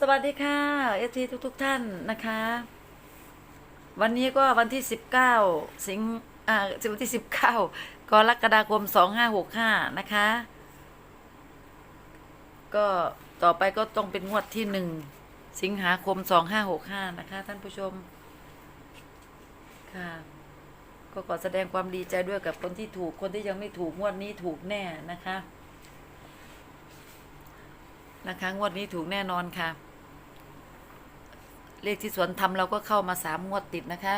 สวัสดีค่ะเอทีทุกทุกๆท่านนะคะ วันนี้ก็วันที่สิบเก้าสิงอ่าวันที่สิบเก้ากรกฎาคมสองห้าหกห้านะคะ ก็ต่อไปก็ต้องเป็นงวดที่หนึ่งสิงหาคมสองห้าหกห้านะคะ ท่านผู้ชม ค่ะ ก็ขอแสดงความดีใจด้วยกับคนที่ถูกคนที่ยังไม่ถูกงวดนี้ถูกแน่นะคะ นะคะงวดนี้ถูกแน่นอนค่ะ เลขที่สวนทำเราก็เข้ามาสามงวดติดนะคะ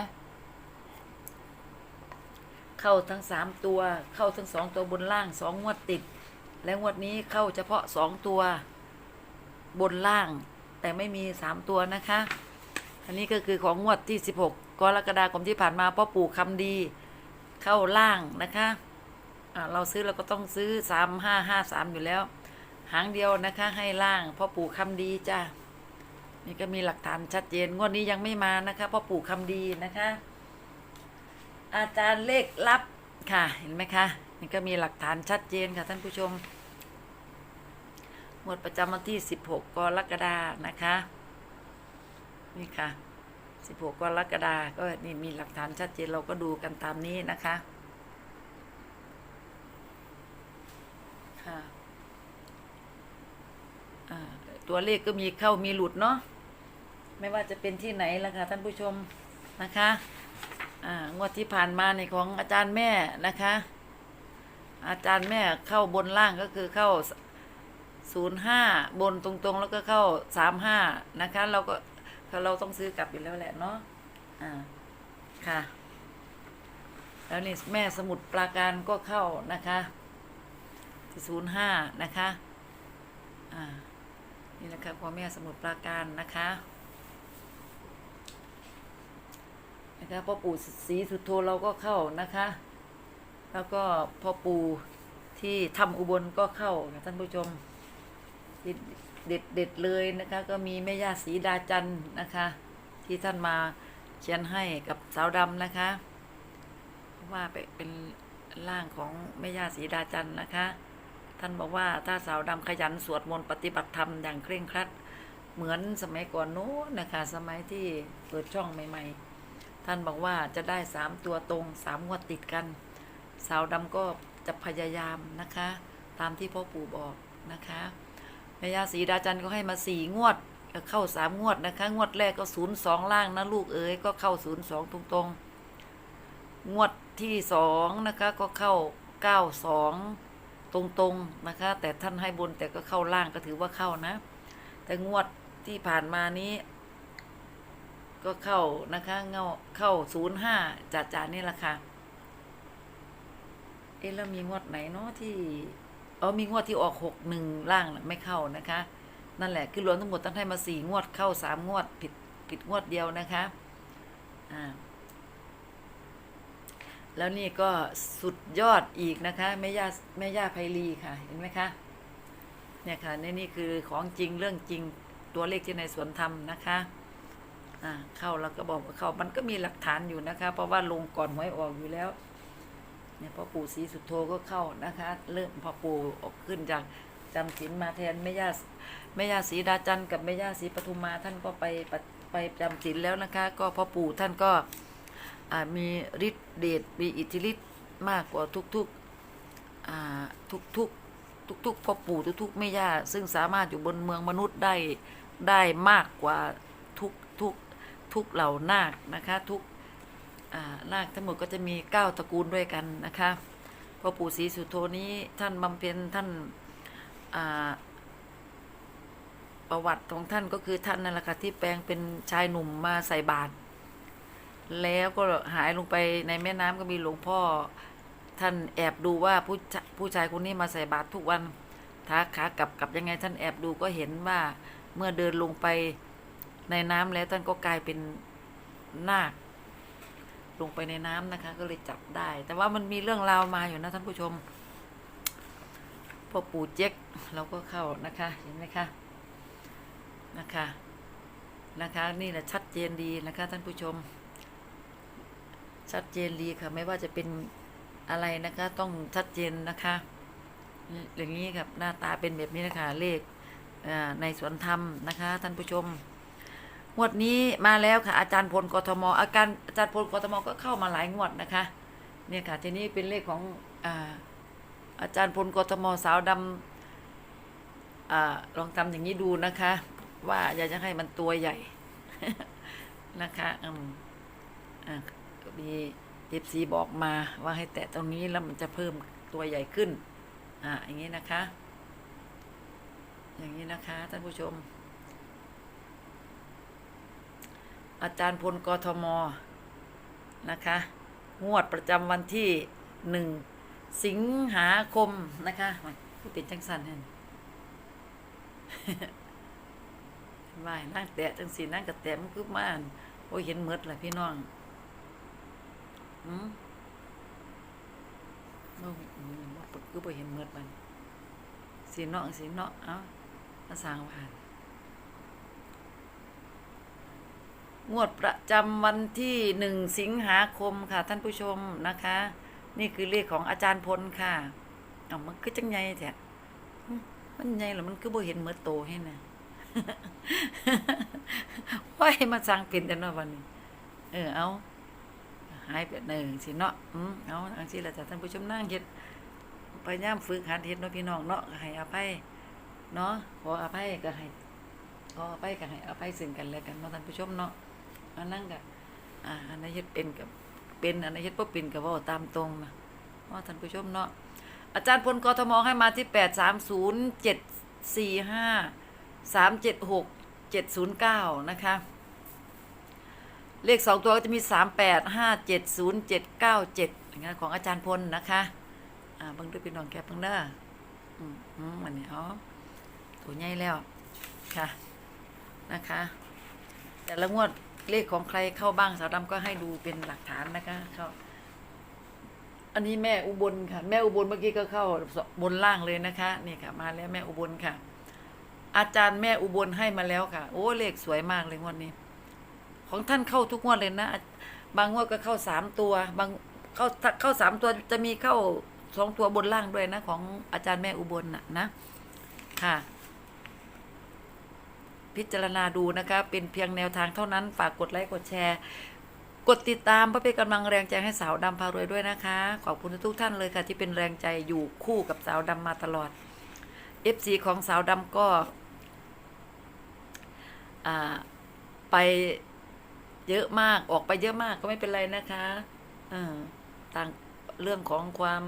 เข้าทั้งสามตัว เข้าทั้งสองตัวบนล่างสองงวดติด และงวดนี้เข้าเฉพาะสองตัวบนล่าง แต่ไม่มีสามตัวนะคะ อันนี้ก็คือของงวดที่สิบหกกรกฎาคมที่ผ่านมาพ่อปู่คำดี เข้าล่างนะคะอ่าเราซื้อเราก็ต้องซื้อสามห้าห้าสามอยู่แล้ว หางเดียวนะคะให้ล่างพ่อปู่คำดีจ้านี่ก็มีหลักฐานชัดเจนงวดนี้ยังไม่มานะคะพ่อปู่คำดีนะคะ อาจารย์เลขลับค่ะ เห็นไหมคะนี่ก็มีหลักฐานชัดเจนค่ะท่านผู้ชมงวดประจำวันที่ 16 กรกฎานะคะ นี่ค่ะ 16 กรกฎาก็นี่มีหลักฐานชัดเจนเราก็ดูกันตามนี้นะคะ ค่ะ ตัวเลขก็มีเข้ามีหลุดเนาะไม่ว่าจะเป็นที่ไหนละค่ะท่านผู้ชมนะคะงวดที่ผ่านมาในของอาจารย์แม่นะคะ อาจารย์แม่เข้าบนล่างก็คือเข้าศูนย์ห้าบนตรงๆ แล้วก็เข้าสามห้านะคะ เราก็เราต้องซื้อกลับอยู่แล้วแหละเนาะอ่าค่ะ แล้วนี่แม่สมุดปราการก็เข้านะคะศูนย์ห้านะคะ อ่า นี่นะคะพ่อแม่สมุทรปราการนะคะนะคะพ่อปู่ศรีสุดโธเราก็เข้านะคะ แล้วก็พ่อปู่ที่ทำอุบลก็เข้าค่ะท่านผู้ชมเด็ดเด็ดเลยนะคะ ก็มีแม่ย่าศรีดาจันนะคะ ที่ท่านมาเขียนให้กับสาวดำนะคะว่าเป็นร่างของแม่ย่าศรีดาจันนะคะ ท่านบอกว่าถ้าสาวดำขยันสวดมนต์ปฏิบัติธรรมอย่างเคร่งครัด เหมือนสมัยก่อนโน้นนะคะ สมัยที่เปิดช่องใหม่ ๆ ท่านบอกว่าจะได้สามตัวตรงสามงวดติดกัน สาวดำก็จะพยายามนะคะ ตามที่พ่อปู่บอกนะคะแม่ยาศรีดาจันทร์ก็ให้มาสี่งวดเข้าสามงวดนะคะ งวดแรกก็ศูนย์สองล่างนะลูกเอ๋ยก็เข้าศูนย์สองตรงๆ งวดที่สองนะคะก็เข้าเก้าสอง ตรงๆนะคะ แต่ท่านให้บนแต่ก็เข้าล่างก็ถือว่าเข้านะ แต่งวดที่ผ่านมานี้ ก็เข้านะคะเงาเข้าศูนย์ห้าจ่าจ่านี่แหละค่ะเอ๊ะแล้วมีงวดไหนเนาะที่เออมีงวดที่ออกหกหนึ่งล่างไม่เข้านะคะ นั่นแหละคือรวมทั้งหมดตั้งให้มาสี่งวดเข้าสามงวดผิดผิดงวดเดียวนะคะอ่า แล้วนี่ก็สุดยอดอีกนะคะแม่ย่าแม่ย่าไพลีค่ะ เห็นไหมคะ เนี่ยค่ะนี่นี่คือของจริงเรื่องจริงตัวเลขที่ในสวนทำนะคะอ่าเข้าแล้วก็บอกว่าเข้ามันก็มีหลักฐานอยู่นะคะ เพราะว่าลงก่อนหวยออกอยู่แล้ว เนี่ยพ่อปู่ศรีสุโธก็เข้านะคะ เริ่มพ่อปู่ออกขึ้นจากจำศีลมาแทนแม่ย่าแม่ย่าศรีดาจันทร์กับแม่ย่าศรีปทุมมาท่านก็ไปไปจำศีลแล้วนะคะ ก็พ่อปู่ท่านก็ มีฤทธิ์เดชมีอิทธิฤทธิ์มากกว่าทุกๆอ่าทุกๆทุกๆพ่อปู่ทุกๆแม่ย่าซึ่งสามารถอยู่บนเมืองมนุษย์ได้ได้มากกว่าทุกทุกทุกเหล่านาคนะคะทุกนาคทั้งหมดก็จะมีเก้าตระกูลด้วยกันนะคะพ่อปู่ศรีสุโธนี้ท่านบำเพ็ญท่านประวัติของท่านก็คือท่านนั่นแหละค่ะที่แปลงเป็นชายหนุ่มมาใส่บาตร แล้วก็หายลงไปในแม่น้ำก็มีหลวงพ่อ ท่านแอบดูว่าผู้ชผู้ชายคนนี้มาใส่บาตรทุกวันท้าขากลับกลับยังไง ท่านแอบดูก็เห็นว่าเมื่อเดินลงไปในน้ำแล้วท่านก็กลายเป็นนาคลงไปในน้ำนะคะ ก็เลยจับได้ แต่ว่ามันมีเรื่องราวมาอยู่นะท่านผู้ชมพ่อปู่เจ๊กเราก็เข้านะคะเห็นไหมคะนะคะนะคะ นี่แหละชัดเจนดีนะคะท่านผู้ชม ชัดเจนดีค่ะ ไม่ว่าจะเป็นอะไรนะคะ ต้องชัดเจนนะคะ อย่างนี้ครับหน้าตาเป็นแบบนี้นะคะ เลขในสวนธรรมนะคะ ท่านผู้ชมงวดนี้มาแล้วค่ะ อาจารย์พลกทม อาการอาจารย์พลกทมก็เข้ามาหลายงวดนะคะ เนี่ยค่ะ ทีนี้เป็นเลขของอาอาจารย์พลกทมสาวดำอาลองทำอย่างนี้ดูนะคะ ว่าอยากจะให้มันตัวใหญ่นะคะอืมอ่า มีเอฟซีบอกมาว่าให้แตะตรงนี้แล้วมันจะเพิ่มตัวใหญ่ขึ้น อ่าอย่างนี้นะคะ อย่างนี้นะคะท่านผู้ชม อาจารย์พลกทมนะคะ งวดประจำวันที่หนึ่งสิงหาคมนะคะผู้เป็นจังสันเนี่ยว่ายนั่งแตะจังสีนั่งกระแตะมันคือมานโอ้ยเห็นเมดเลยพี่น้อง อืมโอ้ยอืมว่าคือบ่เห็นเมดมันสีเนาะสีเนาะเอ้ามาสางผ่าน งวดประจำวันที่หนึ่งสิงหาคมค่ะ ท่านผู้ชมนะคะ นี่คือเลขของอาจารย์พลค่ะเอามันคือจังไงแท้มันไงหรอมันคือบ่เห็นเมื่อโตให้นะว่าให้มาสร้างเป็นแต่นวันนี้ เออเอา หายไปหนึ่งสิเนาะอืมเอาอังสิละจ้ะท่านผู้ชมนั่งเฮ็ดพยายามฝึกหัดเฮ็ดเนาะพี่น้องเนาะให้อภัยเนาะขออภัยก็ให้ขออภัยก็ให้อภัยซึ่งกันและกันเนาะท่านผู้ชมเนาะอันนั้นก็อ่าอันนั้นเฮ็ดเป็นกับเป็นอันนั้นเฮ็ดบ่เป็นก็เว้าตามตรงนะว่าท่านผู้ชมเนาะอาจารย์พลกทมให้มาที่8 3 0 7 4 5 3 7 6 7 0 9นะคะ เลขสองตัวก็จะมี3 8 5 7 0 7 9 7อย่างเงี้ยของอาจารย์พลนะคะอ่าบิ่งด้วยพี่น้องแกบิ่งเด้ออืมอืมอันนี้อ๋อตัวใหญ่แล้วค่ะนะคะ แต่ละงวดเลขของใครเข้าบ้างสาวดำก็ให้ดูเป็นหลักฐานนะคะเข้าอันนี้แม่อุบลค่ะ แม่อุบลเมื่อกี้ก็เข้าบนล่างเลยนะคะนี่ค่ะ มาแล้วแม่อุบลค่ะ อาจารย์แม่อุบลให้มาแล้วค่ะ โอ้เลขสวยมากเลยงวดนี้ ของท่านเข้าทุกงวดเลยนะ บางงวดก็เข้าสามตัว บางเข้าเข้าสามตัวจะมีเข้าสองตัวบนล่างด้วยนะ ของอาจารย์แม่อุบลน่ะนะค่ะ พิจารณาดูนะคะ เป็นเพียงแนวทางเท่านั้น ฝากกดไลค์กดแชร์กดติดตามเพื่อเป็นกำลังแรงใจให้สาวดำพารวยด้วยนะคะ ขอบคุณทุกท่านเลยค่ะ ที่เป็นแรงใจอยู่คู่กับสาวดำมาตลอด FC ของสาวดำก็ไป เยอะมากออกไปเยอะมากก็ไม่เป็นไรนะคะเออต่างเรื่องของความ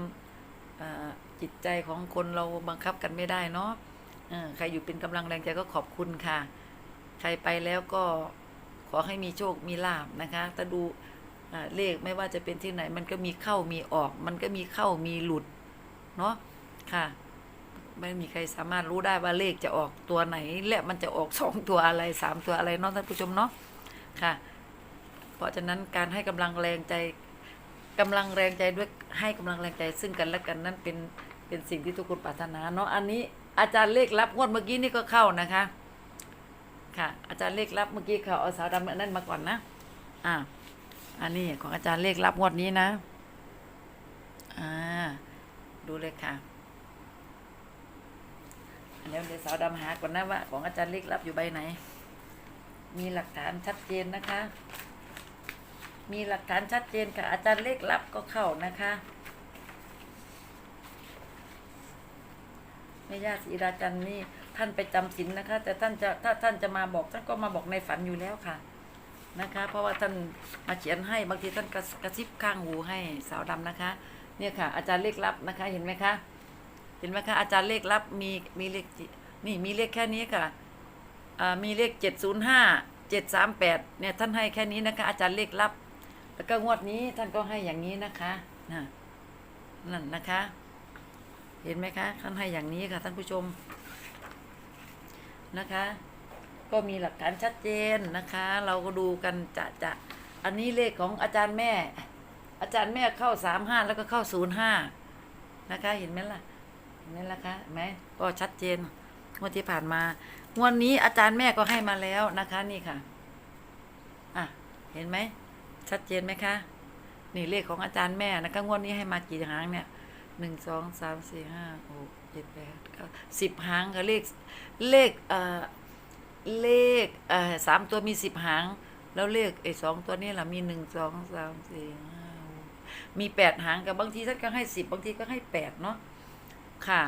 อ่าจิตใจของคนเราบังคับกันไม่ได้เนาะเออใครอยู่เป็นกำลังแรงใจก็ขอบคุณค่ะ ใครไปแล้วก็ขอให้มีโชคมีลาบนะคะถ้าดูอ่าเลขไม่ว่าจะเป็นที่ไหน มันก็มีเข้ามีออก มันก็มีเข้ามีหลุดเนาะค่ะ ไม่มีใครสามารถรู้ได้ว่าเลขจะออกตัวไหน และมันจะออกสองตัวอะไรสามตัวอะไรเนาะท่านผู้ชมเนาะค่ะ เพราะฉะนั้นการให้กำลังแรงใจกำลังแรงใจด้วยให้กำลังแรงใจ ซึ่งกันและกันนั่นเป็นเป็นสิ่งที่ทุกคนปรารถนาเนาะอันนี้อาจารย์เลขรับงวดเมื่อกี้นี่ก็เข้านะคะ ค่ะ อาจารย์เลขรับเมื่อกี้เขาเอาสาวดำนนั่นมาก่อนนะอ่าอันนี้ของอาจารย์เลขรับงวดนี้นะอ่าดูเลยค่ะอันนี้เดี๋ยวสาวดำหาก่อนนะว่า ของอาจารย์เลขรับอยู่ใบไหน มีหลักฐานชัดเจนนะคะ มีหลักฐานชัดเจนค่ะ อาจารย์เลขรับก็เข้านะคะแม่ย่าศรีราจันนี่ท่านไปจำศีลนะคะ แต่ท่านจะถ้าท่านจะมาบอกท่านก็มาบอกในฝันอยู่แล้วค่ะนะคะ เพราะว่าท่านมาเขียนให้บางทีท่านกระกระซิบข้างหูให้สาวดำนะคะ เนี่ยค่ะ อาจารย์เลขลับนะคะ เห็นไหมคะเห็นไหมคะอาจารย์เลขลับมีมีเลขนี่มีเลขแค่นี้ค่ะมีเลขเจ็ดศูนย์ห้าเจ็ดสามแปดเนี่ยท่านให้แค่นี้นะคะ อาจารย์เลขลับ แล้วก็งวดนี้ท่านก็ให้อย่างนี้นะคะนะนั่นนะคะ เห็นไหมคะท่านให้อย่างนี้ค่ะ ท่านผู้ชมนะคะ ก็มีหลักฐานชัดเจนนะคะ เราก็ดูกันจะจะอันนี้เลขของอาจารย์แม่ อาจารย์แม่เข้าสามห้าแล้วก็เข้าศูนย์ห้านะคะ เห็นไหมล่ะเห็นไหมล่ะคะไหมก็ชัดเจนงวดที่ผ่านมางวดนี้อาจารย์แม่ก็ให้มาแล้วนะคะ นี่ค่ะ อะ เห็นไหม ชัดเจนไหมคะ นี่เลขของอาจารย์แม่นะคะงวดนี้ให้มากี่หางเนี่ยหนึ่งสองสามสี่ห้าหกเจ็ดแปดเก้าสิบหางกับเลขเลขเอ่อเลขเอ่อสามตัวมีสิบหาง แล้วเลขไอ้สองตัวนี้ล่ะมีหนึ่งสองสามสี่ห้ามีแปดหางกับบางทีท่านก็ให้สิบบางทีก็ให้แปดเนาะค่ะ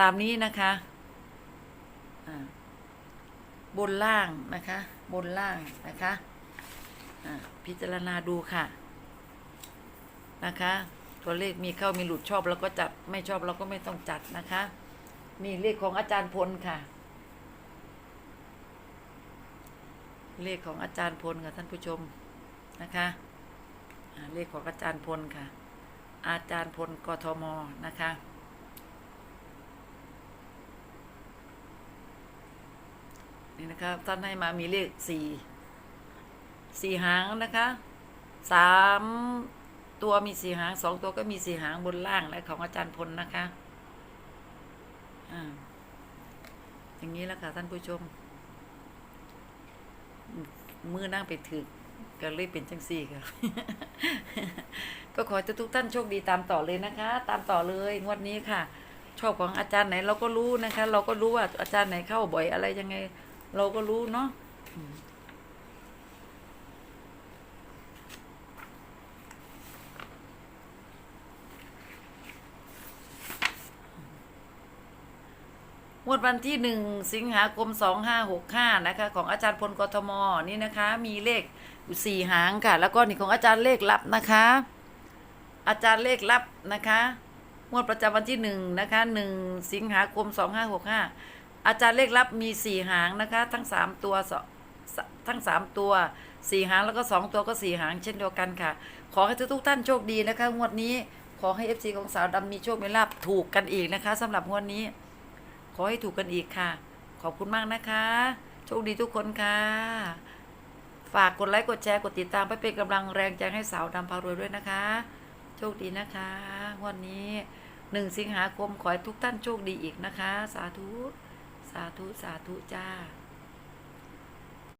ตามนี้นะคะอ่าบนล่างนะคะ บนล่างนะคะ พิจารณาดูค่ะนะคะ ตัวเลขมีเข้ามีหลุดชอบแล้วก็จัดไม่ชอบเราก็ไม่ต้องจัดนะคะ นี่เลขของอาจารย์พลค่ะ เลขของอาจารย์พลค่ะท่านผู้ชมนะคะเลขของอาจารย์พลค่ะ อาจารย์พลกทมนะคะนี่นะคะท่านให้มามีเลขสี่ สี่หางนะคะสามตัวมีสี่หางสองตัวก็มีสี่หางบนล่างและของอาจารย์พลนะคะอ่าอย่างนี้แหละค่ะท่านผู้ชม มือนั่งไปถึกก็เลยเป็นจังสี่ค่ะ ก็ขอทุกท่านโชคดีตามต่อเลยนะคะ ตามต่อเลยงวดนี้ค่ะชอบของอาจารย์ไหนเราก็รู้นะคะ เราก็รู้ว่าอาจารย์ไหนเข้าบ่อยอะไรยังไง เราก็รู้เนาะ วดวันที่หนึ่งสิงหาคมสองห้าหกห้านะคะ ของอาจารย์พลกทมนี่นะคะ มีเลขสี่หางค่ะ แล้วก็นี่ของอาจารย์เลขลับนะคะ อาจารย์เลขลับนะคะงวดประจำวันที่หนึ่งนะคะหนึ่งสิงหาคมสองห้าหกห้าอาจารย์เลขลับมีสี่หางนะคะ ทั้งสามตัวสทั้งสามตัวสี่หางแล้วก็สองตัวก็สี่หางเช่นเดียวกันค่ะ ขอให้ทุกท่านโชคดีนะคะงวดนี้ขอให้เอฟซีของสาวดำมีโชคมีลาภถูกกันอีกนะคะสำหรับงวดนี้ อให้ถูกกันอีกค่ะ ขอบคุณมากนะคะ โชคดีทุกคนค่ะ ฝากกดไลค์กดแชร์กดติดตามไปเป็นกำลังแรงใจให้สาวดำพารวยด้วยนะคะ โชคดีนะคะวันนี้หนึ่งสิงหาคมขอให้ทุกท่านโชคดีอีกนะคะ สาธุ สาธุ สาธุจ้า